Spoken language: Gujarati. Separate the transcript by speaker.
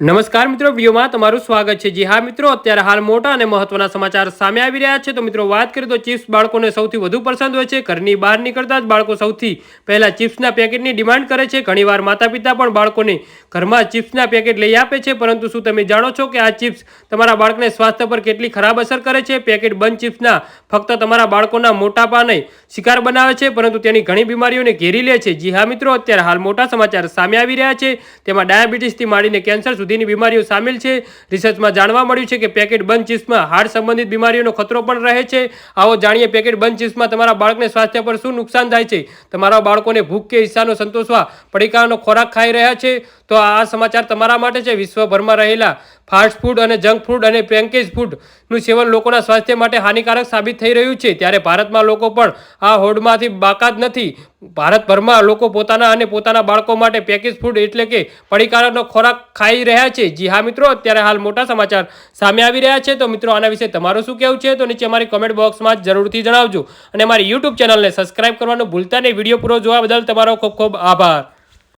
Speaker 1: નમસ્કાર મિત્રો, વિડીયોમાં તમારું સ્વાગત છે. જી હા મિત્રો, અત્યારે હાલ મોટા અને મહત્વના સમાચાર સામે આવી રહ્યા છે. તો મિત્રો, વાત કરીએ તો ચિપ્સ બાળકોને સૌથી વધુ પસંદ હોય છે. ઘરની બહાર નીકળતા જ બાળકો સૌથી પહેલાં ચિપ્સના પેકેટની ડિમાન્ડ કરે છે. ઘણીવાર માતા પિતા પણ બાળકોને ઘરમાં ચિપ્સના પેકેટ લઈ આપે છે. પરંતુ શું તમે જાણો છો કે આ ચિપ્સ તમારા બાળકને સ્વાસ્થ્ય પર કેટલી ખરાબ અસર કરે છે? પેકેટ બંધ ચિપ્સના ફક્ત તમારા બાળકોના મોટાપાને શિકાર બનાવે છે, પરંતુ તેની ઘણી બીમારીઓને ઘેરી લે છે. જી હા મિત્રો, અત્યારે હાલ મોટા સમાચાર સામે આવી રહ્યા છે. તેમાં ડાયાબિટીસથી માંડીને કેન્સર સુધીની બીમારીઓ સામેલ છે. રિસર્ચમાં જાણવા મળ્યું છે કે પેકેટ બંધ ચીસમાં હાર્ટ સંબંધિત બીમારીઓનો ખતરો પણ રહે છે. આવો જાણીએ પેકેટ બંધ ચીસમાં તમારા બાળકને સ્વાસ્થ્ય પર શું નુકસાન થાય છે? તમારા બાળકોને ભૂખ કે ઈચ્છાનો સંતોષવા પડીકાનો ખોરાક ખાઈ રહ્યા છે. તો આ સમાચાર તમારા માટે છે. વિશ્વભરમાં રહેલા ફાસ્ટ ફૂડ અને જંક ફૂડ અને પેકેજ ફૂડનું સેવન લોકોના સ્વાસ્થ્ય માટે હાનિકારક સાબિત થઈ રહ્યું છે. ત્યારે ભારતમાં લોકો પણ આ હોડમાંથી બાકાત નથી. ભારતભરમાં લોકો પોતાના અને પોતાના બાળકો માટે પેકેજ ફૂડ એટલે કે પડીકારકનો ખોરાક ખાઈ રહ્યા છે. જી હા મિત્રો, અત્યારે હાલ મોટા સમાચાર સામે આવી રહ્યા છે. તો મિત્રો, આના વિશે તમારું શું કહેવું છે? તો નીચે અમારી કોમેન્ટ બોક્સમાં જરૂરથી જણાવજો. અને મારી યુટ્યુબ ચેનલને સબસ્ક્રાઇબ કરવાનું ભૂલતા નહીં. વીડિયો પૂરો જોવા બદલ તમારો ખૂબ ખૂબ આભાર.